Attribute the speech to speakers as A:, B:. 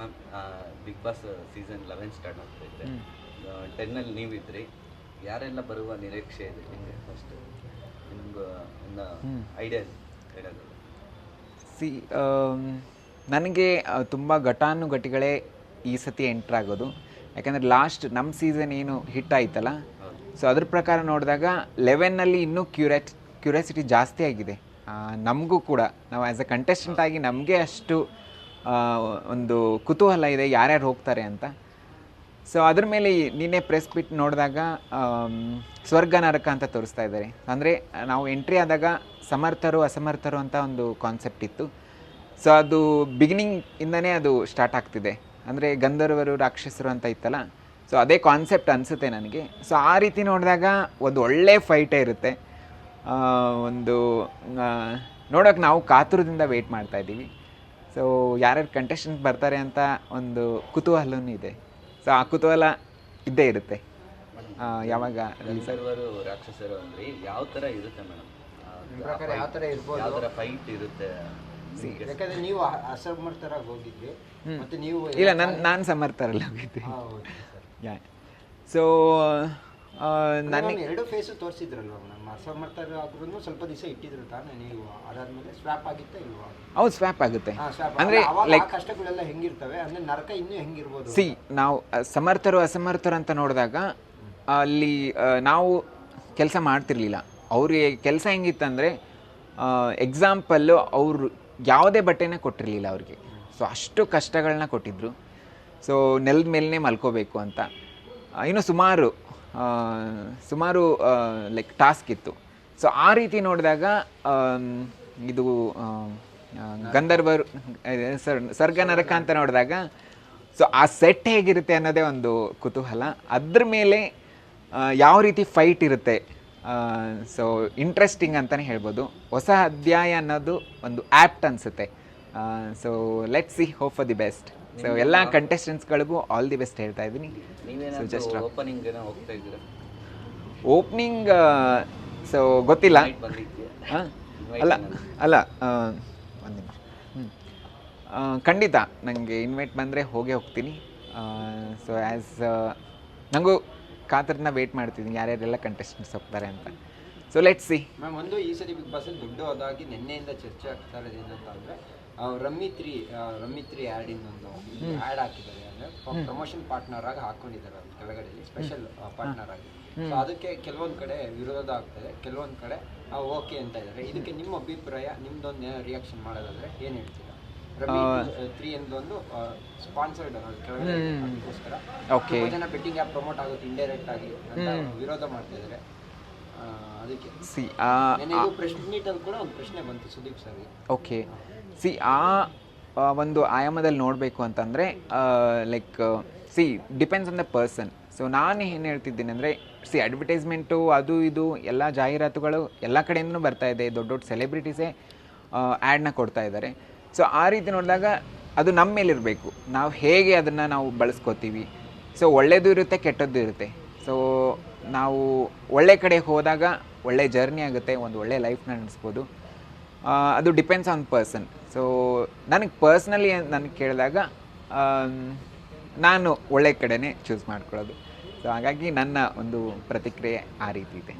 A: Ma'am Bigg Boss season eleven start ಆಗ್ತಾ ಇದೆ. ಟೆನ್ನಲ್ಲಿ ನೀವಿದ್ರಿ. ಯಾರೆಲ್ಲ ಬರುವ ನಿರೀಕ್ಷೆ ಇದೆ ನಿಮಗೆ ಫಸ್ಟ್ ನಿಮ್ಗೆ ಒಂದು ಐಡಿಯಾ ಹೇಳೋದು
B: ಸಿ ನನಗೆ ತುಂಬ ಘಟಾನುಘಟಿಗಳೇ ಈ ಸತಿ ಎಂಟ್ರ್ ಆಗೋದು. ಯಾಕಂದರೆ ಲಾಸ್ಟ್ ನಮ್ಮ ಸೀಸನ್ ಏನು ಹಿಟ್ ಆಯ್ತಲ್ಲ ಸೊ ಅದ್ರ ಪ್ರಕಾರ ನೋಡಿದಾಗ ಲೆವೆನ್ನಲ್ಲಿ ಇನ್ನೂ ಕ್ಯೂರ್ಯಾಟ್ ಕ್ಯೂರಿಯಾಸಿಟಿ ಜಾಸ್ತಿ ಆಗಿದೆ. ನಮಗೂ ಕೂಡ. ನಾವು ಆ್ಯಸ್ ಅ ಕಂಟೆಸ್ಟೆಂಟ್ ಆಗಿ ನಮಗೆ ಅಷ್ಟು ಒಂದು ಕುತೂಹಲ ಇದೆ, ಯಾರ್ಯಾರು ಹೋಗ್ತಾರೆ ಅಂತ. ಸೊ ಅದ್ರ ಮೇಲೆ ನಿನ್ನೆ ಪ್ರೆಸ್ ಬಿಟ್ ನೋಡಿದಾಗ ಸ್ವರ್ಗ ನರಕ ಅಂತ ತೋರಿಸ್ತಾ ಇದ್ದಾರೆ. ಅಂದರೆ, ನಾವು ಎಂಟ್ರಿ ಆದಾಗ ಸಮರ್ಥರು, ಅಸಮರ್ಥರು ಅಂತ ಒಂದು ಕಾನ್ಸೆಪ್ಟ್ ಇತ್ತು. ಸೊ ಅದು ಬಿಗಿನಿಂಗ್ ಇಂದನೇ ಅದು ಸ್ಟಾರ್ಟ್ ಆಗ್ತಿದೆ. ಅಂದರೆ, ಗಂಧರ್ವರು, ರಾಕ್ಷಸರು ಅಂತ ಇತ್ತಲ್ಲ ಸೊ ಅದೇ ಕಾನ್ಸೆಪ್ಟ್ ಅನಿಸುತ್ತೆ ನನಗೆ. ಸೊ ಆ ರೀತಿ ನೋಡಿದಾಗ ಒಂದು ಒಳ್ಳೆ ಫೈಟೇ ಇರುತ್ತೆ. ಒಂದು ನೋಡೋಕೆ ನಾವು ಕಾತುರದಿಂದ ವೆಯ್ಟ್ ಮಾಡ್ತಾ ಇದ್ದೀವಿ. ಸೊ ಯಾರ್ಯಾರು ಕಂಟೆಸ್ಟೆಂಟ್ ಬರ್ತಾರೆ ಅಂತ ಒಂದು ಕುತೂಹಲನೂ ಇದೆ. ಸೊ ಆ ಕುತೂಹಲ ಇದ್ದೇ ಇರುತ್ತೆ. ಯಾವಾಗ
A: ರಾಕ್ಷಸರು ಅಂದ್ರೆ ಯಾವ ಥರ ಇರುತ್ತೆ ಮೇಡಮ್
C: ಪ್ರಕಾರ ಯಾವ ಥರ ಇರ್ಬೋದು?
A: ಯಾವ ಥರ ಫೈಟ್ ಇರುತ್ತೆ?
C: ಯಾಕಂದ್ರೆ ನೀವು ಅಸಮರ್ಥರಾಗಿ ಹೋಗಿದ್ವಿ ಮತ್ತೆ ನೀವು
B: ಇಲ್ಲ ನನ್ನ ನಾನು ಸಮರ್ಥರಲ್ಲಿ ಹೋಗಿದ್ದೆ. ಸೊ ನನಗೆ
C: ಎರಡು ಫೇಸು ತೋರಿಸಿದ್ರಲ್ವ ನಮ್ಮ ಅಸಮರ್ಥರಾದ್ರೂ ಸ್ವಲ್ಪ ದಿವಸ ಇಟ್ಟಿದ್ರು ತಾನೇ ನೀವು ಅದಾದ್ಮೇಲೆ ಸ್ವಾಪ್ ಆಗಿತ್ತಾ ಇಲ್ವಾ?
B: ಹೌದು ಸ್ವ್ಯಾಪ್ ಆಗುತ್ತೆ. ಅಂದ್ರೆ ಲೈಕ್
C: ಕಷ್ಟಗಳೆಲ್ಲ ಹೆಂಗಿರ್ತವೆ? ಅಂದ್ರೆ ನರಕ ಇನ್ನೂ ಹೆಂಗಿರ್ಬೋದು
B: ಸಿ ನಾವು ಸಮರ್ಥರು ಅಸಮರ್ಥರು ಅಂತ ನೋಡಿದಾಗ ಅಲ್ಲಿ ನಾವು ಕೆಲಸ ಮಾಡ್ತಿರ್ಲಿಲ್ಲ. ಅವ್ರಿಗೆ ಕೆಲಸ ಹೆಂಗಿತ್ತಂದರೆ ಎಕ್ಸಾಂಪಲ್ಲು ಅವರು ಯಾವುದೇ ಬಟ್ಟೆನ ಕೊಟ್ಟಿರಲಿಲ್ಲ ಅವ್ರಿಗೆ. ಸೊ ಅಷ್ಟು ಕಷ್ಟಗಳನ್ನ ಕೊಟ್ಟಿದ್ರು. ಸೊ ನೆಲದ ಮೇಲೇ ಮಲ್ಕೋಬೇಕು ಅಂತ. ಇನ್ನು ಸುಮಾರು ಸುಮಾರು ಲೈಕ್ ಟಾಸ್ಕ್ ಇತ್ತು. ಸೊ ಆ ರೀತಿ ನೋಡಿದಾಗ ಇದು ಗಂಧರ್ವರು ಸರ್ ಸರ್ಗ ನರಕ ಅಂತ ನೋಡಿದಾಗ ಸೊ ಆ ಸೆಟ್ ಹೇಗಿರುತ್ತೆ ಅನ್ನೋದೇ ಒಂದು ಕುತೂಹಲ. ಅದ್ರ ಮೇಲೆ ಯಾವ ರೀತಿ ಫೈಟ್ ಇರುತ್ತೆ ಸೊ ಇಂಟ್ರೆಸ್ಟಿಂಗ್ ಅಂತಲೇ ಹೇಳ್ಬೋದು. ಹೊಸ ಅಧ್ಯಾಯ ಅನ್ನೋದು ಒಂದು ಆ್ಯಪ್ಟ್ ಅನಿಸುತ್ತೆ. So let see hope for the best so ಎಲ್ಲ ಕಂಟೆಸ್ಟೆಂಟ್ಸ್ಗಳಿಗೂ ಆಲ್ ದಿ ಬೆಸ್ಟ್ ಹೇಳ್ತಾ ಇದ್ದೀನಿ.
A: ಜಸ್ಟ್ ಓಪನಿಂಗ್ ಹೋಗ್ತಾ ಇದ್ದೀರಾ?
B: ಓಪನಿಂಗ್ ಸೊ ಗೊತ್ತಿಲ್ಲ. ಅಲ್ಲ ಅಲ್ಲ ಒಂದು ನಿಮಿಷ. ಖಂಡಿತ ನನಗೆ ಇನ್ವೈಟ್ ಬಂದರೆ ಹೋಗೇ ಹೋಗ್ತೀನಿ. ಸೊ ಆ್ಯಸ್ ನನಗೂ ಕಾತರನ್ನ ವೆಯ್ಟ್ ಮಾಡ್ತಿದ್ದೀನಿ. ಯಾರ್ಯಾರೆಲ್ಲ ಕಂಟೆಸ್ಟೆಂಟ್ಸ್ ಹೋಗ್ತಾರೆ ಅಂತ. ಸೊ ಲೆಟ್ ಸಿ
C: ಮ್ಯಾಮ್ ಒಂದು ಈ ಸರಿ ಬಿಗ್ ಬಾಸ್ ಅಲ್ಲಿ ದೊಡ್ಡದಾಗಿ ನಿನ್ನೆಯಿಂದ ಚರ್ಚೆ ಆಗ್ತಾ ಇರೋದು ಏನಂತ ಅಂದ್ರೆ ಆ, rummy three rummy three ad ಒಂದು ಆ್ಯಡ್ ಹಾಕಿದ್ದಾರೆ. ಅಂದ್ರೆ ಪ್ರಮೋಷನ್ ಪಾರ್ಟ್ನರ್ ಆಗಿ ಹಾಕೊಂಡಿದ್ದಾರೆ ಅದು ಕೆಳಗಡೆ ಸ್ಪೆಷಲ್ ಪಾರ್ಟ್ನರ್ ಆಗಿ. ಸೊ ಅದಕ್ಕೆ ಕೆಲವೊಂದು ಕಡೆ ವಿರೋಧ ಆಗ್ತದೆ ಕೆಲವೊಂದು ಕಡೆ ಓಕೆ ಅಂತ ಇದ್ದಾರೆ. ಇದಕ್ಕೆ ನಿಮ್ಮ ಅಭಿಪ್ರಾಯ ನಿಮ್ದೊಂದು ರಿಯಾಕ್ಷನ್ ಮಾಡೋದಾದ್ರೆ ಏನ್ ಹೇಳ್ತೀರಾ? ತ್ರೀ ಎಂದೊಂದು ಸ್ಪಾನ್ಸರ್ಡ್ ಕೆಳಗಡೆ. ಅದಕ್ಕೋಸ್ಕರ. ಜನ ಬೆಟ್ಟಿಂಗ್ ಆ್ಯಪ್ ಪ್ರಮೋಟ್ ಆಗುತ್ತೆ ಇಂಡೈರೆಕ್ಟ್ ಆಗಿ ವಿರೋಧ ಮಾಡ್ತಾ ಇದ್ದಾರೆ. ಆ, ಅದಕ್ಕೆ.
B: ಸಿ
C: ಕೂಡ ಒಂದು ಪ್ರಶ್ನೆ ಬಂತು ಸುದೀಪ್
B: ಓಕೆ. ಸಿ ಆ ಆ, ಒಂದು ಆಯಾಮದಲ್ಲಿ ನೋಡಬೇಕು ಅಂತಂದರೆ like see depends on the person so ನಾನು ಏನು ಹೇಳ್ತಿದ್ದೀನಿ ಅಂದರೆ ಸಿ ಅಡ್ವರ್ಟೈಸ್ಮೆಂಟು ಅದು ಇದು ಎಲ್ಲ ಜಾಹೀರಾತುಗಳು ಎಲ್ಲ ಕಡೆಯಿಂದನೂ ಬರ್ತಾ ಇದೆ ದೊಡ್ಡ ದೊಡ್ಡ ಸೆಲೆಬ್ರಿಟೀಸೇ ಆ್ಯಡ್ನ ಕೊಡ್ತಾ ಇದ್ದಾರೆ ಸೊ ಆ ರೀತಿ ನೋಡಿದಾಗ ಅದು ನಮ್ಮ ಮೇಲಿರಬೇಕು. ನಾವು ಹೇಗೆ ಅದನ್ನು ನಾವು ಬಳಸ್ಕೋತೀವಿ. ಸೊ ಒಳ್ಳೆಯದು ಇರುತ್ತೆ ಕೆಟ್ಟದ್ದು ಇರುತ್ತೆ. ಸೊ ನಾವು ಒಳ್ಳೆ ಕಡೆ ಹೋದಾಗ ಒಳ್ಳೆ ಜರ್ನಿ ಆಗುತ್ತೆ, ಒಂದು ಒಳ್ಳೆ ಲೈಫ್ನ ನಡೆಸ್ಬೋದು. ಅದು ಡಿಪೆಂಡ್ಸ್ ಆನ್ ಪರ್ಸನ್ ಸೊ ನನಗೆ ಪರ್ಸ್ನಲಿ ನನಗೆ ಕೇಳಿದಾಗ ನಾನು ಒಳ್ಳೆ ಕಡೆನೇ ಚೂಸ್ ಮಾಡ್ಕೊಳ್ಳೋದು. ಸೊ ಹಾಗಾಗಿ ನನ್ನ ಒಂದು ಪ್ರತಿಕ್ರಿಯೆ ಆ ರೀತಿ ಇದೆ.